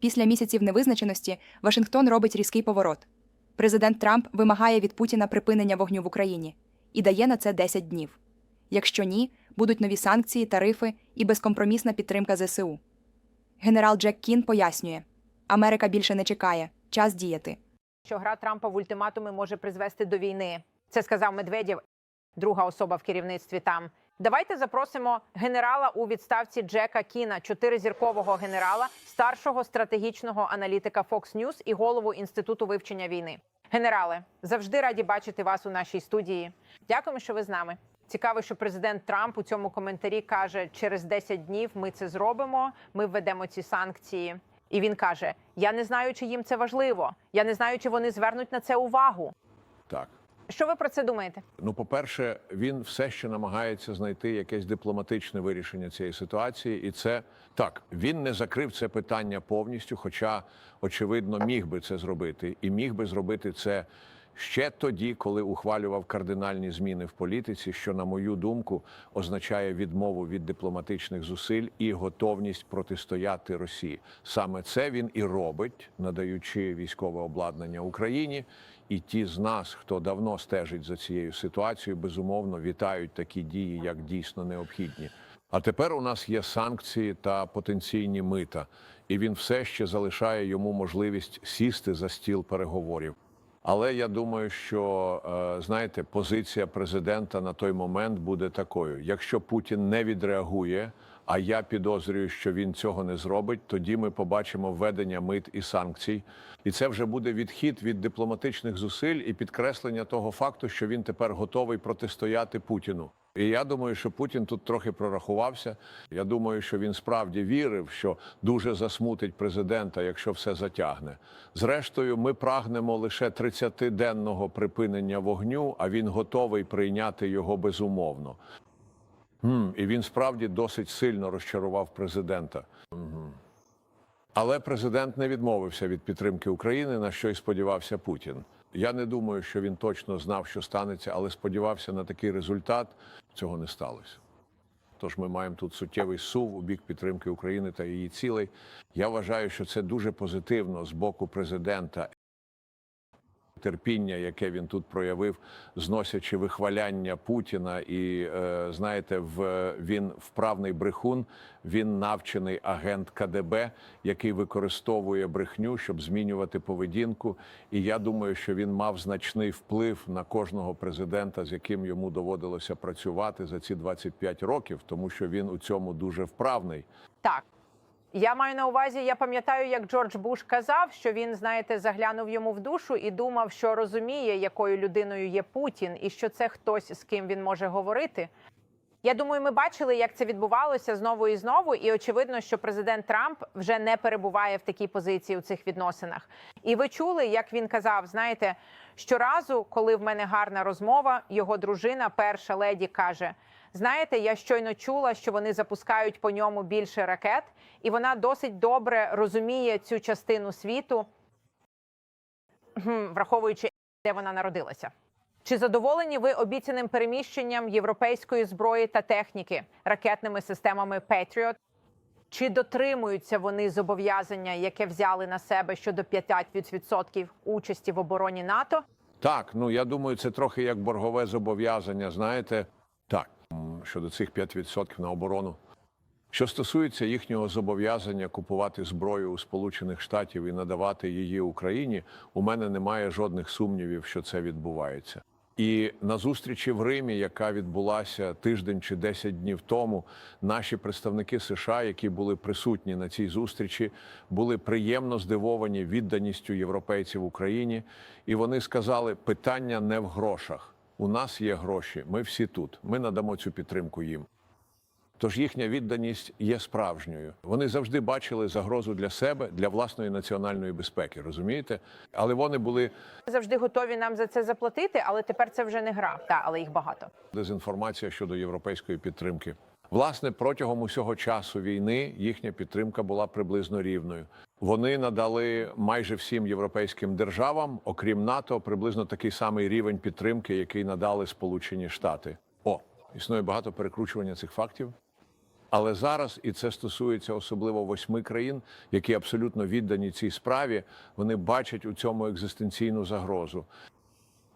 Після місяців невизначеності Вашингтон робить різкий поворот. Президент Трамп вимагає від Путіна припинення вогню в Україні і дає на це 10 днів. Якщо ні, будуть нові санкції, тарифи і безкомпромісна підтримка ЗСУ. Генерал Джек Кін пояснює: Америка більше не чекає, час діяти. що гра Трампа в ультиматуми може призвести до війни. Це сказав Медведєв, друга особа в керівництві там. Давайте запросимо генерала у відставці Джека Кіна, чотиризіркового генерала, старшого стратегічного аналітика Fox News і голову інституту вивчення війни. Генерале, завжди раді бачити вас у нашій студії. Дякуємо, що ви з нами. Цікаво, що президент Трамп у цьому коментарі каже: через 10 днів ми це зробимо. Ми введемо ці санкції. І він каже: Я не знаю, чи їм це важливо. Я не знаю, чи вони звернуть на це увагу. Так. Що ви про це думаєте? Ну, по-перше, він все ще намагається знайти якесь дипломатичне вирішення цієї ситуації, і це так. Він не закрив це питання повністю, хоча, очевидно, міг би це зробити, і міг би зробити це ще тоді, коли ухвалював кардинальні зміни в політиці, що, на мою думку, означає відмову від дипломатичних зусиль і готовність протистояти Росії. Саме це він і робить, надаючи військове обладнання Україні. І ті з нас, хто давно стежить за цією ситуацією, безумовно вітають такі дії як дійсно необхідні. А тепер у нас є санкції та потенційні мита, і він все ще залишає йому можливість сісти за стіл переговорів. Але я думаю, що е, знаєте, позиція президента на той момент буде такою: якщо Путін не відреагує, а я підозрюю, що він цього не зробить, тоді ми побачимо введення мит і санкцій, і це вже буде відхід від дипломатичних зусиль і підкреслення того факту, що він тепер готовий протистояти Путіну. І я думаю, що Путін тут трохи прорахувався. Я думаю, що він справді вірив, що дуже засмутить президента, якщо все затягне. Зрештою, ми прагнемо лише 30-денного припинення вогню, а він готовий прийняти його безумовно. І він справді досить сильно розчарував президента. Але президент не відмовився від підтримки України, на що й сподівався Путін. Я не думаю, що він точно знав, що станеться, але сподівався на такий результат. Цього не сталося. Тож ми маємо тут суттєвий сув у бік підтримки України та її цілей. Я вважаю, що це дуже позитивно з боку президента. Терпіння, яке він тут проявив, зносячи вихваляння Путіна, і е, знаєте, в він вправний брехун, він навчений агент КДБ, який використовує брехню, щоб змінювати поведінку. І я думаю, що він мав значний вплив на кожного президента, з яким йому доводилося працювати за ці 25 років, тому що він у цьому дуже вправний. Так. Я маю на увазі, я пам'ятаю, як Джордж Буш казав, що він, знаєте, заглянув йому в душу і думав, що розуміє, якою людиною є Путін, і що це хтось, з ким він може говорити. Я думаю, ми бачили, як це відбувалося знову і знову, і очевидно, що президент Трамп вже не перебуває в такій позиції у цих відносинах. І ви чули, як він казав: знаєте, щоразу, коли в мене гарна розмова, його дружина, перша леді, каже: Знаєте, я щойно чула, що вони запускають по ньому більше ракет, і вона досить добре розуміє цю частину світу, враховуючи, де вона народилася. Чи задоволені ви обіцяним переміщенням європейської зброї та техніки ракетними системами Patriot? Чи дотримуються вони зобов'язання, яке взяли на себе щодо 5% участі в обороні НАТО? Так, ну я думаю, це трохи як боргове зобов'язання. Знаєте, так щодо цих 5% на оборону. Що стосується їхнього зобов'язання купувати зброю у Сполучених Штатів і надавати її Україні, у мене немає жодних сумнівів, що це відбувається. І на зустрічі в Римі, яка відбулася тиждень чи 10 днів тому, наші представники США, які були присутні на цій зустрічі, були приємно здивовані відданістю європейців Україні, і вони сказали: питання не в грошах. У нас є гроші, ми всі тут. Ми надамо цю підтримку їм. Тож їхня відданість є справжньою. Вони завжди бачили загрозу для себе, для власної національної безпеки, розумієте? Але вони були Завжди готові нам за це заплатити, але тепер це вже не гра. Та, але їх багато. дезінформація щодо європейської підтримки. Власне, протягом усього часу війни їхня підтримка була приблизно рівною. Вони надали майже всім європейським державам, окрім НАТО, приблизно такий самий рівень підтримки, який надали Сполучені Штати. О, існує багато перекручування цих фактів. Але зараз, і це стосується особливо восьми країн, які абсолютно віддані цій справі, вони бачать у цьому екзистенційну загрозу.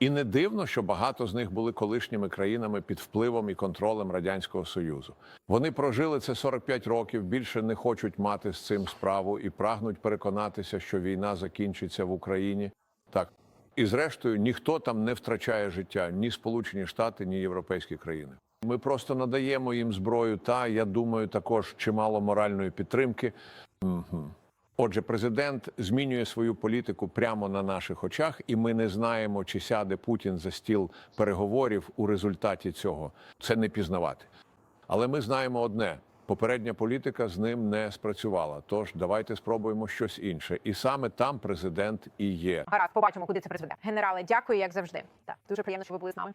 І не дивно, що багато з них були колишніми країнами під впливом і контролем радянського союзу. Вони прожили це 45 років, більше не хочуть мати з цим справу і прагнуть переконатися, що війна закінчиться в Україні. Так і зрештою ніхто там не втрачає життя ні Сполучені Штати, ні європейські країни. Ми просто надаємо їм зброю, та я думаю, також чимало моральної підтримки. Мгм. Отже, президент змінює свою політику прямо на наших очах, і ми не знаємо, чи сяде Путін за стіл переговорів у результаті цього. Це не пізнавати. Але ми знаємо одне: попередня політика з ним не спрацювала. Тож давайте спробуємо щось інше. І саме там президент і є. Гаразд, побачимо, куди це призведе. Генерале, дякую, як завжди. Так, дуже приємно, що ви були з нами.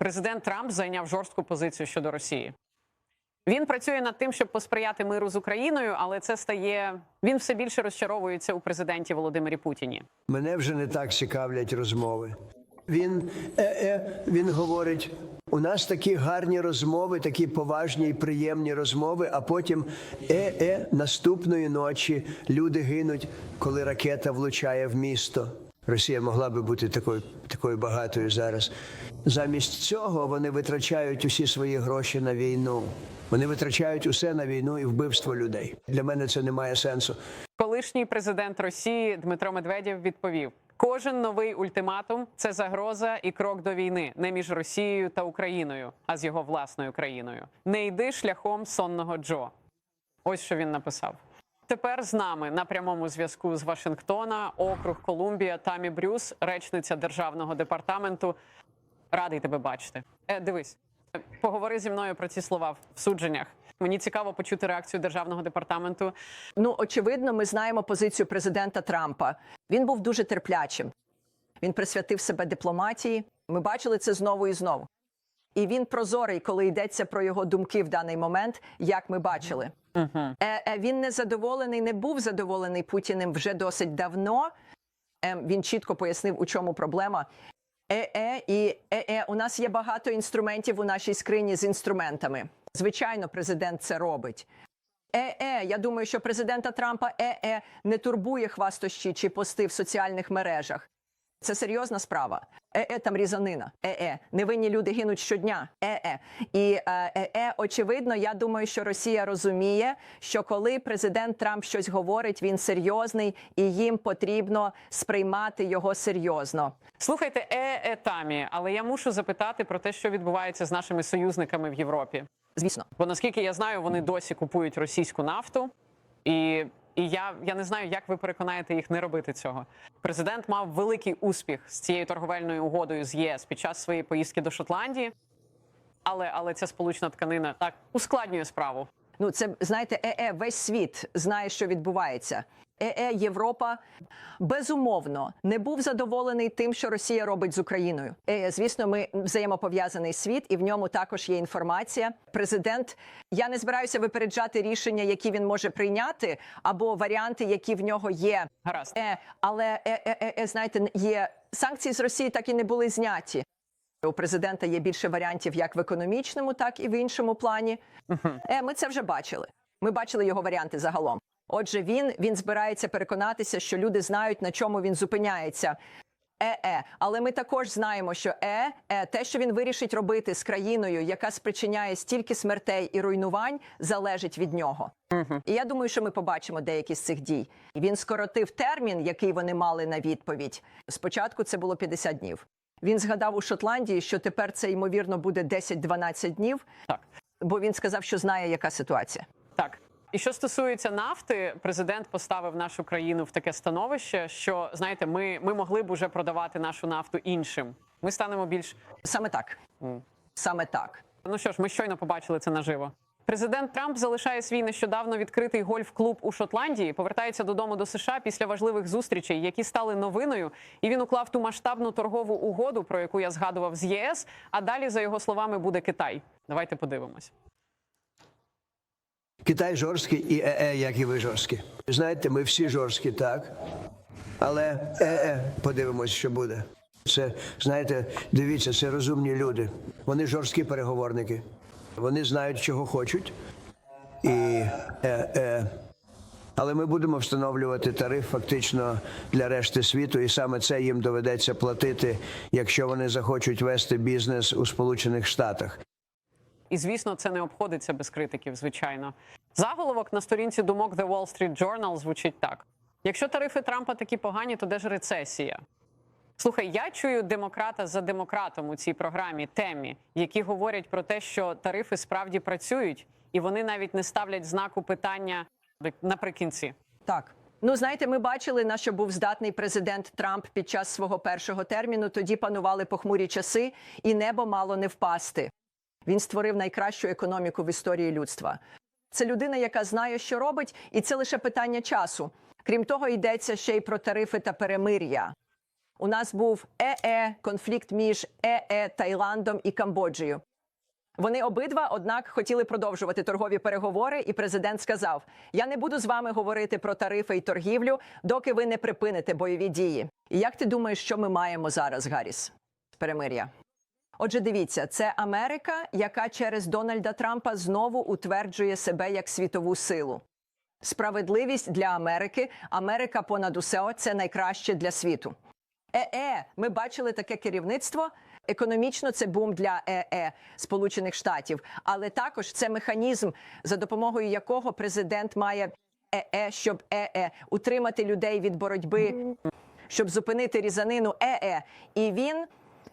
Президент Трамп зайняв жорстку позицію щодо Росії. Він працює над тим, щоб посприяти миру з Україною, але це стає він все більше розчаровується у президенті Володимирі Путіні. Мене вже не так цікавлять розмови. Він, е-е, він говорить: у нас такі гарні розмови, такі поважні і приємні розмови, а потім е-е, наступної ночі люди гинуть, коли ракета влучає в місто. Росія могла би бути такою, такою багатою зараз. Замість цього вони витрачають усі свої гроші на війну. Вони витрачають усе на війну і вбивство людей. Для мене це не має сенсу. Колишній президент Росії Дмитро Медведєв відповів: кожен новий ультиматум це загроза і крок до війни не між Росією та Україною, а з його власною країною. Не йди шляхом сонного Джо. Ось що він написав. Тепер з нами на прямому зв'язку з Вашингтона, округ Колумбія, Тамі Брюс, речниця державного департаменту. Радий тебе бачити. Е, дивись, поговори зі мною про ці слова в судженнях. Мені цікаво почути реакцію державного департаменту. Ну, очевидно, ми знаємо позицію президента Трампа. Він був дуже терплячим. Він присвятив себе дипломатії. Ми бачили це знову і знову. І він прозорий, коли йдеться про його думки в даний момент, як ми бачили. Е, е, він не задоволений, не був задоволений Путіним вже досить давно. Е, він чітко пояснив, у чому проблема. Е-е, і е-е, у нас є багато інструментів у нашій скрині з інструментами. Звичайно, президент це робить. Е-е, я думаю, що президента Трампа е-е не турбує хвастощі чи пости в соціальних мережах. Це серйозна справа. Е-е, там різанина. Е-е, невинні люди гинуть щодня. Е-е. І е, е-е, очевидно, я думаю, що Росія розуміє, що коли президент Трамп щось говорить, він серйозний, і їм потрібно сприймати його серйозно. Слухайте, е, е Тамі, але я мушу запитати про те, що відбувається з нашими союзниками в Європі. Звісно. Бо наскільки я знаю, вони досі купують російську нафту, і, і я, я не знаю, як ви переконаєте їх не робити цього. Президент мав великий успіх з цією торговельною угодою з ЄС під час своєї поїздки до Шотландії. Але, але ця сполучна тканина так ускладнює справу. Ну, це знаєте, е-е, весь світ знає, що відбувається. Е-е, Європа безумовно не був задоволений тим, що Росія робить з Україною. Е, звісно, ми взаємопов'язаний світ, і в ньому також є інформація. Президент, я не збираюся випереджати рішення, які він може прийняти, або варіанти, які в нього є. Гаразд. Е, але е, е, е, знаєте, є санкції з Росії, так і не були зняті. У президента є більше варіантів як в економічному, так і в іншому плані. Е, ми це вже бачили. Ми бачили його варіанти загалом. Отже, він, він збирається переконатися, що люди знають, на чому він зупиняється. Е-е, але ми також знаємо, що е, е, те, що він вирішить робити з країною, яка спричиняє стільки смертей і руйнувань, залежить від нього. І я думаю, що ми побачимо деякі з цих дій. Він скоротив термін, який вони мали на відповідь. Спочатку це було 50 днів. Він згадав у Шотландії, що тепер це ймовірно буде 10-12 днів, Так. бо він сказав, що знає, яка ситуація. Так. І що стосується нафти, президент поставив нашу країну в таке становище, що знаєте, ми, ми могли б уже продавати нашу нафту іншим. Ми станемо більш Саме так. Саме так. Ну що ж, ми щойно побачили це наживо. Президент Трамп залишає свій нещодавно відкритий гольф-клуб у Шотландії, повертається додому до США після важливих зустрічей, які стали новиною. І він уклав ту масштабну торгову угоду, про яку я згадував з ЄС. А далі, за його словами, буде Китай. Давайте подивимось. Китай жорсткий і е-е, як і ви жорсткі. Знаєте, ми всі жорсткі, так? Але е-е, подивимось, що буде. Це, знаєте, дивіться, це розумні люди. Вони жорсткі переговорники. Вони знають, чого хочуть. І, е, е, але ми будемо встановлювати тариф фактично для решти світу, і саме це їм доведеться платити, якщо вони захочуть вести бізнес у Сполучених Штатах. І звісно, це не обходиться без критиків, звичайно. Заголовок на сторінці думок The Wall Street Journal звучить так: якщо тарифи Трампа такі погані, то де ж рецесія? Слухай, я чую демократа за демократом у цій програмі темі, які говорять про те, що тарифи справді працюють, і вони навіть не ставлять знаку питання наприкінці. Так. Ну, знаєте, ми бачили, на що був здатний президент Трамп під час свого першого терміну. Тоді панували похмурі часи, і небо мало не впасти. Він створив найкращу економіку в історії людства. Це людина, яка знає, що робить, і це лише питання часу. Крім того, йдеться ще й про тарифи та перемир'я. У нас був ЕЕ конфлікт між ЕЕ Таїландом і Камбоджею. Вони обидва, однак, хотіли продовжувати торгові переговори, і президент сказав: Я не буду з вами говорити про тарифи і торгівлю, доки ви не припините бойові дії. І як ти думаєш, що ми маємо зараз, Гарріс? Перемир'я. Отже, дивіться, це Америка, яка через Дональда Трампа знову утверджує себе як світову силу. Справедливість для Америки. Америка понад усе це найкраще для світу. ЕЕ, ми бачили таке керівництво. Економічно це бум для ЕЕ Сполучених Штатів, але також це механізм, за допомогою якого президент має ЕЕ, щоб ЕЕ утримати людей від боротьби, щоб зупинити різанину ЕЕ. І він,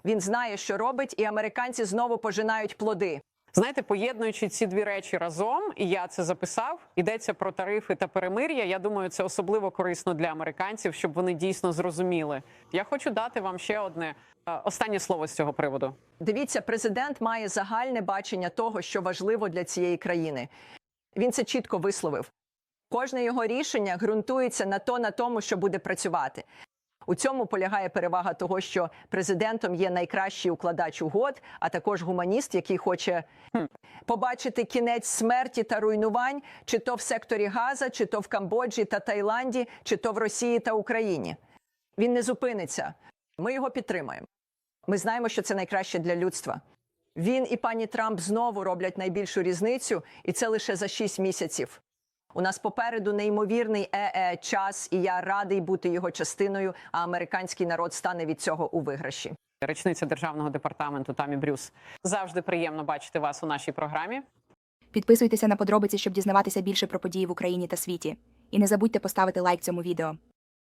він знає, що робить, і американці знову пожинають плоди. Знаєте, поєднуючи ці дві речі разом, і я це записав. Йдеться про тарифи та перемир'я. Я думаю, це особливо корисно для американців, щоб вони дійсно зрозуміли. Я хочу дати вам ще одне е, останнє слово з цього приводу. Дивіться, президент має загальне бачення того, що важливо для цієї країни. Він це чітко висловив. Кожне його рішення ґрунтується на то, на тому, що буде працювати. У цьому полягає перевага того, що президентом є найкращий укладач угод, а також гуманіст, який хоче побачити кінець смерті та руйнувань, чи то в секторі Газа, чи то в Камбоджі та Таїланді, чи то в Росії та Україні. Він не зупиниться. Ми його підтримаємо. Ми знаємо, що це найкраще для людства. Він і пані Трамп знову роблять найбільшу різницю, і це лише за 6 місяців. У нас попереду неймовірний ЕЕ час, і я радий бути його частиною. А американський народ стане від цього у виграші. Речниця державного департаменту Тамі Брюс. Завжди приємно бачити вас у нашій програмі. Підписуйтеся на подробиці, щоб дізнаватися більше про події в Україні та світі. І не забудьте поставити лайк цьому відео.